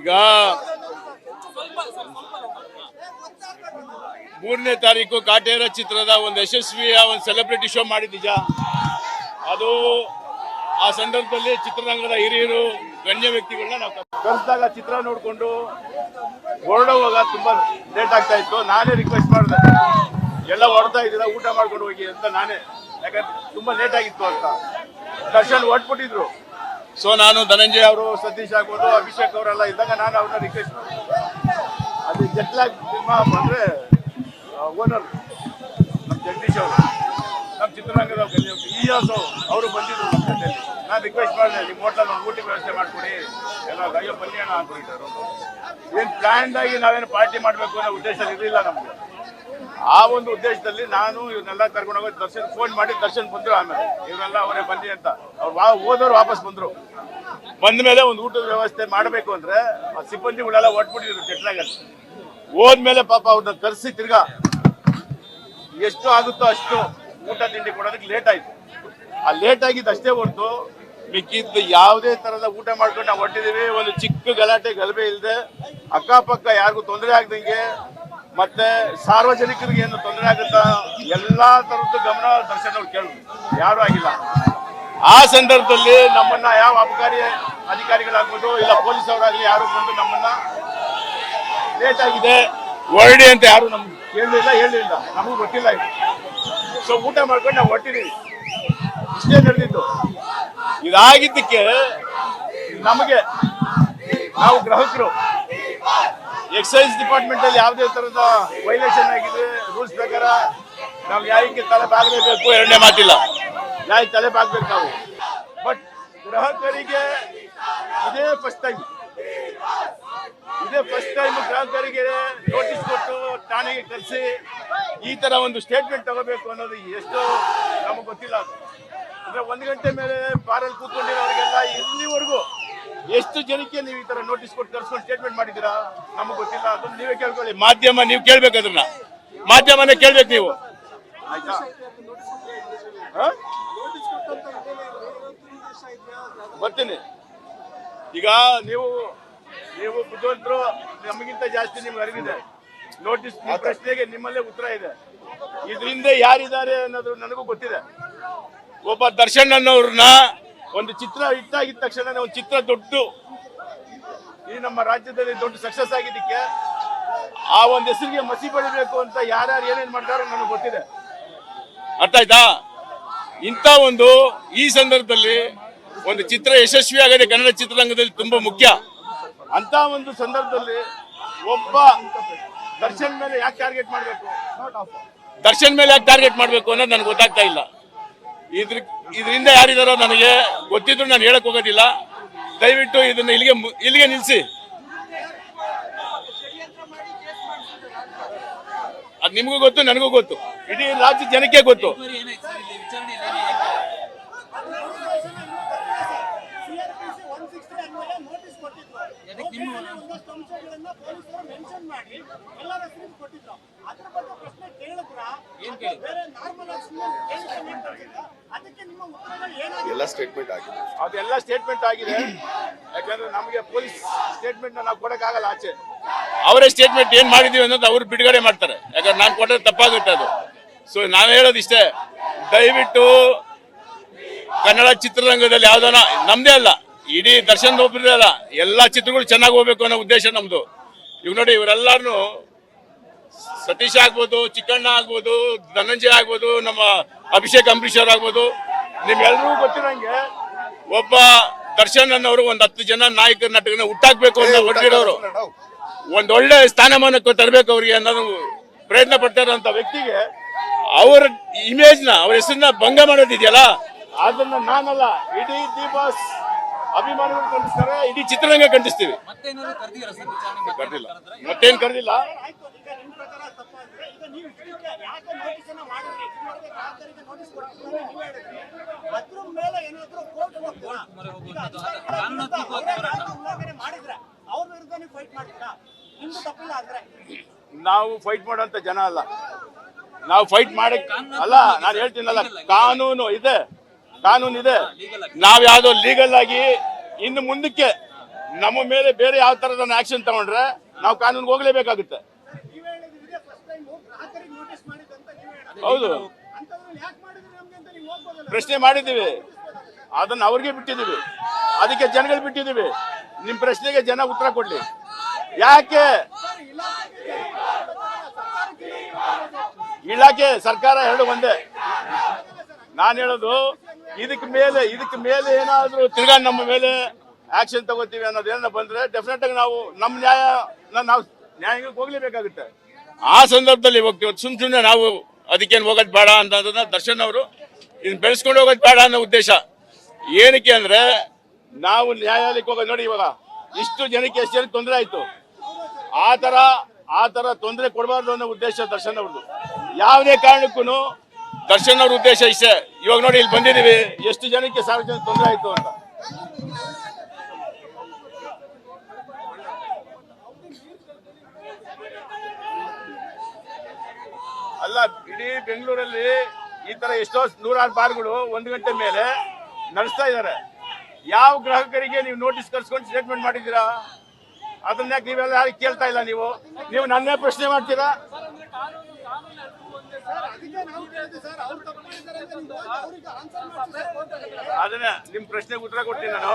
ಈಗ ಮೂರನೇ ತಾರೀಕು ಕಾಟೇರ ಚಿತ್ರದ ಒಂದು ಯಶಸ್ವಿಯ ಒಂದು ಸೆಲೆಬ್ರಿಟಿ ಶೋ ಮಾಡಿದ್ದೀಜ. ಅದು ಆ ಸಂದರ್ಭದಲ್ಲಿ ಚಿತ್ರರಂಗದ ಹಿರಿಯರು, ಗಣ್ಯ ವ್ಯಕ್ತಿಗಳನ್ನ ನಾವು ಕಲಿಸಿದಾಗ ಚಿತ್ರ ನೋಡಿಕೊಂಡು ಹೊರಡುವಾಗ ತುಂಬಾ ಲೇಟ್ ಆಗ್ತಾ ಇತ್ತು. ನಾನೇ ರಿಕ್ವೆಸ್ಟ್ ಮಾಡಿದೆ. ಎಲ್ಲ ಹೊರತಾ ಇದ್ದೀರಾ, ಊಟ ಮಾಡ್ಕೊಂಡು ಹೋಗಿ ಅಂತ ನಾನೇ. ಯಾಕಂದ್ರೆ ತುಂಬಾ ಲೇಟ್ ಆಗಿತ್ತು ಅಂತ. ದರ್ಶನ್ ಹೊಟ್ಬಿಟ್ಟಿದ್ರು ಸೊ ನಾನು ಧನಂಜಯ ಅವರು, ಸತೀಶ್ ಆಗ್ಬೋದು, ಅಭಿಷೇಕ್ ಅವರೆಲ್ಲ ಇದ್ದಾಗ ನಾನು ಅವ್ರನ್ನ ರಿಕ್ವೆಸ್ಟ್ ಅದು ಜಟ್ಲಾಗ್ ಸಿನಿಮಾ ಬಂದ್ರೆ ಓನರ್, ನಮ್ಮ ಜಗದೀಶ್ ಅವರು. ನಮ್ಮ ಚಿತ್ರರಂಗದ ಅವರು. ಬಂದಿದ್ರು ನಾನು ರಿಕ್ವೆಸ್ಟ್ ಮಾಡಿದೆ, ನಿಮ್ಮ ಹೋಟ್ಲಲ್ಲಿ ಒಂದು ಊಟದ ವ್ಯವಸ್ಥೆ ಮಾಡ್ಕೊಡಿ. ಎಲ್ಲ ಅಯ್ಯೋ, ಬನ್ನಿ ಅಣ್ಣ ಅಂದ್ಬಿಟ್ಟಿದ್ದಾರೆ ಏನು ಪ್ಲ್ಯಾಂಡ್ ಆಗಿ ನಾವೇನು ಪಾರ್ಟಿ ಮಾಡಬೇಕು ಅನ್ನೋ ಉದ್ದೇಶ ಇರಲಿಲ್ಲ ನಮಗೆ. ಆ ಒಂದು ಉದ್ದೇಶದಲ್ಲಿ ನಾನು ಇವ್ರನ್ನೆಲ್ಲ ಕರ್ಕೊಂಡು ಹೋಗಿ ದರ್ಶನ್ ಫೋನ್ ಮಾಡಿ ದರ್ಶನ್ ಬಂದ್ರು ಆಮೇಲೆ. ಇವರೆಲ್ಲ ಅವರೇ ಬನ್ನಿ ಅಂತ. ಅವ್ರು ವಾ ಹೋದವ್ರು ವಾಪಸ್ ಬಂದ್ರು. ಬಂದ ಮೇಲೆ ಒಂದು ಊಟದ ವ್ಯವಸ್ಥೆ ಮಾಡಬೇಕು ಅಂದ್ರೆ ಆ ಸಿಬ್ಬಂದಿಗಳೆಲ್ಲ ಒಟ್ಬಿಟ್ಟಿದ್ರು ಜಟ್ಲಾಗಲ್ಲಿ ಹೋದ್ಮೇಲೆ ಪಾಪ ಅವ್ರನ್ನ ಕರೆಸಿ ತಿರ್ಗಾ ಎಷ್ಟು ಆಗುತ್ತೋ ಅಷ್ಟು ಊಟ ತಿಂಡಿ ಕೊಡೋದಕ್ಕೆ ಲೇಟ್ ಆಯ್ತು. ಆ ಲೇಟ್ ಆಗಿದ್ದು ಅಷ್ಟೇ ಹೊರತು ಮಿಕ್ಕಿದ್ದು ಯಾವುದೇ ತರದ ಊಟ ಮಾಡ್ಕೊಂಡು ನಾವು ಹೊಟ್ಟಿದೀವಿ ಒಂದು ಚಿಕ್ಕ ಗಲಾಟೆ ಗಲಭೆ ಇಲ್ಲದೆ ಅಕ್ಕಪಕ್ಕ ಯಾರಿಗೂ ತೊಂದರೆ ಆಗ್ದಂಗೆ ಮತ್ತೆ ಸಾರ್ವಜನಿಕರಿಗೆ ಏನು ತೊಂದರೆ ಆಗುತ್ತಾ? ಎಲ್ಲಾ ತರದ್ದು ಗಮನ ದರ್ಶನ ಅವ್ರು ಕೇಳಿದ್ರು ಯಾರು ಆಗಿಲ್ಲ. ಆ ಸಂದರ್ಭದಲ್ಲಿ ನಮ್ಮನ್ನ ಯಾವ ಅಬಕಾರಿ ಅಧಿಕಾರಿಗಳಾಗ್ಬೋದು, ಇಲ್ಲ ಪೊಲೀಸ್ ಅವರಾಗ್ಲಿ ಯಾರು ಬಂದು ನಮ್ಮನ್ನ ಲೇಟ್ ಆಗಿದೆ, ಹೊರಡಿ ಅಂತ ಯಾರು ನಮ್ಗೆ ಕೇಳಲಿಲ್ಲ, ಹೇಳಲಿಲ್ಲ. ನಮಗೂ ಗೊತ್ತಿಲ್ಲ ಸೊ ಊಟ ಮಾಡ್ಕೊಂಡು ನಾವು ಹೊಟ್ಟಿದೀವಿ ಇಷ್ಟೇ ನಡೆದಿದ್ದು. ಇದಾಗಿದ್ದಕ್ಕೆ ನಮಗೆ ನಾವು ಗ್ರಾಹಕರು ಎಕ್ಸೈಸ್ ಡಿಪಾರ್ಟ್ಮೆಂಟ್ ಅಲ್ಲಿ ಯಾವುದೇ ತರಹದ ವೈಲೇಷನ್ ಆಗಿದೆ ರೂಲ್ಸ್ ಪ್ರಕಾರ ನಾವು ನ್ಯಾಯಕ್ಕೆ ತಲೆ ಬಾಗಲೇಬೇಕು, ಎರಡನೇ ಮಾತಿಲ್ಲ. ನ್ಯಾಯ ತಲೆ ಬಾಗ್ಬೇಕು ನಾವು. ಬಟ್ ಗ್ರಾಹಕರಿಗೆ ಇದೇ ಫಸ್ಟ್ ಟೈಮ್ ಇದೇ ಫಸ್ಟ್ ಟೈಮ್ ಗ್ರಾಹಕರಿಗೆ ನೋಟಿಸ್ ಕೊಟ್ಟು ಠಾಣೆಗೆ ಕರೆಸಿ ಈ ತರ ಒಂದು ಸ್ಟೇಟ್ಮೆಂಟ್ ತಗೋಬೇಕು ಅನ್ನೋದು ಎಷ್ಟು ನಮಗೆ ಗೊತ್ತಿಲ್ಲ ಅದು. ಅಂದ್ರೆ ಒಂದು ಗಂಟೆ ಮೇಲೆ ಬಾರಲ್ಲಿ ಕೂತ್ಕೊಂಡಿರೋರಿಗೆಲ್ಲ ಇಲ್ಲಿವರೆಗೂ ಎಷ್ಟು ಜನಕ್ಕೆ ನೀವು ಈ ತರ ನೋಟಿಸ್ ಕೊಟ್ಟು ಕರ್ಸ್ಕೊಂಡು ಸ್ಟೇಟ್ಮೆಂಟ್ ಮಾಡಿದ್ದೀರಾ? ನಮಗೆ ಗೊತ್ತಿಲ್ಲ. ಅದನ್ನ ನೀವೇ ಕೇಳ್ಕೊಳ್ಳಿ. ಮಾಧ್ಯಮ ನೀವು ಕೇಳ್ಬೇಕು ಅದನ್ನ. ಮಾಧ್ಯಮನೇ ಕೇಳ್ಬೇಕು ನೀವು. ಆಯ್ತಾ? ಬರ್ತೀನಿ. ಈಗ ನೀವು ನೀವು ಬುದ್ಧಿವಂತರು ನಮಗಿಂತ ಜಾಸ್ತಿ ನಿಮ್ಗೆ ಅರಿವಿದೆ. ನೋಟಿಸ್ ಪ್ರಶ್ನೆಗೆ ನಿಮ್ಮಲ್ಲೇ ಉತ್ತರ ಇದೆ. ಇದರಿಂದ ಯಾರಿದ್ದಾರೆ ಅನ್ನೋದು ನನಗೂ ಗೊತ್ತಿದೆ. ಒಬ್ಬ ದರ್ಶನ್ ಅನ್ನೋರ್ನ ಒಂದು ಚಿತ್ರ ಹಿಟ್ಟಾಗಿದ್ದ ತಕ್ಷಣ ಒಂದು ಚಿತ್ರ ದೊಡ್ಡ. ಈ ನಮ್ಮ ರಾಜ್ಯದಲ್ಲಿ ದೊಡ್ಡ ಸಕ್ಸಸ್ ಆಗಿದ್ದಕ್ಕೆ ಆ ಒಂದು ಹೆಸರಿಗೆ ಮಸಿ ಬಳಿಬೇಕು ಅಂತ ಯಾರ್ಯಾರು ಏನೇನ್ ಮಾಡ್ತಾರೋ ನನಗೆ ಗೊತ್ತಿದೆ. ಅರ್ಥ ಆಯ್ತಾ ಇಂಥ ಒಂದು ಈ ಸಂದರ್ಭದಲ್ಲಿ ಒಂದು ಚಿತ್ರ ಯಶಸ್ವಿ ಆಗದೆ ಕನ್ನಡ ಚಿತ್ರರಂಗದಲ್ಲಿ ತುಂಬಾ ಮುಖ್ಯ. ಅಂತ ಒಂದು ಸಂದರ್ಭದಲ್ಲಿ ಒಬ್ಬ ದರ್ಶನ್ ಮೇಲೆ ಯಾಕೆ ಟಾರ್ಗೆಟ್ ಮಾಡಬೇಕು? ದರ್ಶನ್ ಮೇಲೆ ಯಾಕೆ ಟಾರ್ಗೆಟ್ ಮಾಡಬೇಕು ಅನ್ನೋದು ನನಗೆ ಗೊತ್ತಾಗ್ತಾ ಇಲ್ಲ. ಇದ್ರ ಇದರಿಂದ ಯಾರಿದಾರೋ ನನಗೆ ಗೊತ್ತಿದ್ರು ನಾನು ಹೇಳಕ್ ಹೋಗೋದಿಲ್ಲ. ದಯವಿಟ್ಟು ಇದನ್ನ ಇಲ್ಲಿಗೆ ಮು- ಇಲ್ಲಿಗೆ ನಿಲ್ಲಿಸಿ ಅದು ನಿಮಗೂ ಗೊತ್ತು ನನಗೂ ಗೊತ್ತು. ಇಡೀ ರಾಜ್ಯ ಜನಕ್ಕೆ ಗೊತ್ತು. ಅದಕ್ಕೆ ನಿಮ್ಮ- ನೋಟಿಸ್ನಲ್ಲಿ ಒಂದಷ್ಟು ಅಂಶಗಳನ್ನ ಪೊಲೀಸರು ಮೆನ್ಷನ್ ಮಾಡಿ ಎಲ್ಲರ ಹೆಸರಿಗೂ ಕೊಟ್ಟಿದ್ರು. ಅದ್ರ ಬಗ್ಗೆ ಎಲ್ಲ ಸ್ಟೇಟ್ಮೆಂಟ್ ಆಗಿದೆ. ಅದೆಲ್ಲ ಸ್ಟೇಟ್ಮೆಂಟ್ ಆಗಿದೆ. ಯಾಕಂದ್ರೆ ನಮಗೆ ಪೊಲೀಸ್ ಸ್ಟೇಟ್ಮೆಂಟ್ ನಾವು ಕೊಡಕ್ಕಾಗಲ್ಲ ಆಚೆ. ಅವರೇ ಸ್ಟೇಟ್ಮೆಂಟ್ ಏನ್ ಮಾಡಿದೀವಿ ಅನ್ನೋದು ಅವ್ರು ಬಿಡುಗಡೆ ಮಾಡ್ತಾರೆ. ಯಾಕಂದ್ರೆ ನಾನು ಕೊಟ್ಟರೆ ತಪ್ಪಾಗುತ್ತೆ ಅದು. ಸೊ ನಾನು ಹೇಳೋದು ಇಷ್ಟೇ. ದಯವಿಟ್ಟು ಕನ್ನಡ ಚಿತ್ರರಂಗದಲ್ಲಿ ಯಾವ್ದಾನ ನಮ್ದೇ ಅಲ್ಲ ಇಡೀ ದರ್ಶನ್ ಒಬ್ಬರದೇ ಅಲ್ಲ ಎಲ್ಲಾ ಚಿತ್ರಗಳು ಚೆನ್ನಾಗಿ ಹೋಗ್ಬೇಕು ಅನ್ನೋ ಉದ್ದೇಶ ನಮ್ದು. ಇವ್ ನೋಡಿ ಇವರೆಲ್ಲಾರು ಸತೀಶ್ ಆಗ್ಬೋದು ಚಿಕ್ಕಣ್ಣ ಆಗ್ಬೋದು ಧನಂಜಯ ಆಗ್ಬೋದು ನಮ್ಮ ಅಭಿಷೇಕ್ ಅಂಬರೀಶ್ ಅವ್ರು ಆಗ್ಬೋದು. ನಿಮ್ಗೆಲ್ರಿಗೂ ಗೊತ್ತಿರಂಗೆ ಒಬ್ಬ ದರ್ಶನ್ ಅನ್ನೋರು ಒಂದ್ ಹತ್ತು ಜನ ನಾಯಕ ನಟಕನ ಹುಟ್ಟಾಕ್ಬೇಕು ಅಂತ ಹೊರಟಿರೋರು ಒಂದೊಳ್ಳೆ ಸ್ಥಾನಮಾನಕ್ಕೆ ತರಬೇಕು ಅವ್ರಿಗೆ ಅನ್ನೋದು ಪ್ರಯತ್ನ ಪಡ್ತಾರಂತ ವ್ಯಕ್ತಿಗೆ ಅವರ ಇಮೇಜ್ನ ಅವ್ರ ಹೆಸರನ್ನ ಭಂಗ ಮಾಡೋದಿದೆಯಲ್ಲ? ಅದನ್ನ ನಾನಲ್ಲ ಇಡೀ ದಿ ಬಾಸ್ ಅಭಿಮಾನಿಗಳು ಖಂಡಿಸ್ತಾರೆ ಇಡೀ ಚಿತ್ರರಂಗ ಖಂಡಿಸ್ತೀವಿ. ಕರೆದಿಲ್ಲ. ಮತ್ತೇನ್ ಕರೆದಿಲ್ಲ? ನಾವು ಫೈಟ್ ಮಾಡೋಂತ ಜನ ಅಲ್ಲ. ನಾವು ಫೈಟ್ ಮಾಡಕ್ ಅಲ್ಲ ನಾನು ಹೇಳ್ತೀನಲ್ಲ ಕಾನೂನು ಇದೆ. ಕಾನೂನು ಇದೆ ನಾವ್ ಯಾವ್ದೋ ಲೀಗಲ್ ಆಗಿ ಇನ್ನು ಮುಂದಕ್ಕೆ ನಮ್ಮ ಮೇಲೆ ಬೇರೆ ಯಾವ ತರದ ಆಕ್ಷನ್ ತಗೊಂಡ್ರೆ ನಾವು ಕಾನೂನಿಗೆ ಹೋಗ್ಲೇಬೇಕಾಗುತ್ತೆ. ಹೌದು. ಪ್ರಶ್ನೆ ಮಾಡಿದ್ದೀವಿ. ಅದನ್ನ ಅವ್ರಿಗೆ ಬಿಟ್ಟಿದ್ದೀವಿ. ಅದಕ್ಕೆ ಜನಗಳು ಬಿಟ್ಟಿದ್ದೀವಿ. ನಿಮ್ ಪ್ರಶ್ನೆಗೆ ಜನ ಉತ್ತರ ಕೊಡ್ಲಿ. ಯಾಕೆ? ಇಲಾಖೆ ಸರ್ಕಾರ ಹೇಳು ಒಂದೇ. ನಾನು ಹೇಳೋದು ಇದಕ್ಕೆ ಮೇಲೆ ಇದಕ್ಕೆ ಮೇಲೆ ಏನಾದರೂ ತಿರ್ಗಾ ನಮ್ಮ ಮೇಲೆ ಆಕ್ಷನ್ ತಗೋತೀವಿ ಅನ್ನೋದೇನ ಬಂದ್ರೆ ಡೆಫಿನೆಟ್ ಆಗಿ ನಾವು ನಮ್ಮ ನ್ಯಾಯ ನಾವು ನ್ಯಾಯಕ್ಕೆ ಹೋಗ್ಲೇಬೇಕಾಗುತ್ತೆ. ಆ ಸಂದರ್ಭದಲ್ಲಿ ಹೋಗ್ತೀವಿ. ಸುಮ್ ಸುಮ್ಮನೆ ನಾವು ಅದಕ್ಕೇನು ಹೋಗೋದು ಬೇಡ ಅಂತದನ್ನ ದರ್ಶನ್ ಅವರು ಇನ್ನು ಬೆಳೆಸ್ಕೊಂಡು ಹೋಗೋದು ಬೇಡ ಅನ್ನೋ ಉದ್ದೇಶ. ಏನಕ್ಕೆ ಅಂದ್ರೆ ನಾವು ನ್ಯಾಯಾಲಯಕ್ಕೆ ಹೋಗೋದು ನೋಡಿ ಇವಾಗ ಇಷ್ಟು ಜನಕ್ಕೆ ಎಷ್ಟು ಜನಕ್ಕೆ ತೊಂದರೆ ಆಯ್ತು. ಆ ತರ ಆ ತರ ತೊಂದರೆ ಕೊಡಬಾರ್ದು ಅನ್ನೋ ಉದ್ದೇಶ ದರ್ಶನ್ ಅವ್ರದ್ದು. ಯಾವುದೇ ಕಾರಣಕ್ಕೂ ದರ್ಶನ್ ಅವ್ರ ಉದ್ದೇಶ ಇಷ್ಟೇ. ಇವಾಗ ನೋಡಿ ಇಲ್ಲಿ ಬಂದಿದೀವಿ ಎಷ್ಟು ಜನಕ್ಕೆ ಸಾರ್ವಜನಿಕ ತೊಂದರೆ ಆಯ್ತು ಅಂತ. ಅಲ್ಲ, ಇಡೀ ಬೆಂಗಳೂರಲ್ಲಿ ಈ ತರ ಎಷ್ಟೋ ನೂರಾರು ಬಾರ್ಗಳು ಒಂದು ಗಂಟೆ ಮೇಲೆ ನಡೆಸ್ತಾ ಇದ್ದಾರೆ. ಯಾವ ಗ್ರಾಹಕರಿಗೆ ನೀವು ನೋಟಿಸ್ ಕರ್ಸ್ಕೊಂಡು ಸ್ಟೇಟ್ಮೆಂಟ್ ಮಾಡಿದ್ದೀರಾ? ಅದನ್ನ ನೀವೆಲ್ಲ ಯಾರಿಗೆ ಕೇಳ್ತಾ ಇಲ್ಲ ನೀವು? ನೀವು ನನ್ನೇ ಪ್ರಶ್ನೆ ಮಾಡ್ತೀರಾ? ಅದನ್ನ ನಿಮ್ ಪ್ರಶ್ನೆಗೆ ಉತ್ತರ ಕೊಡ್ತೀನಿ ನಾನು.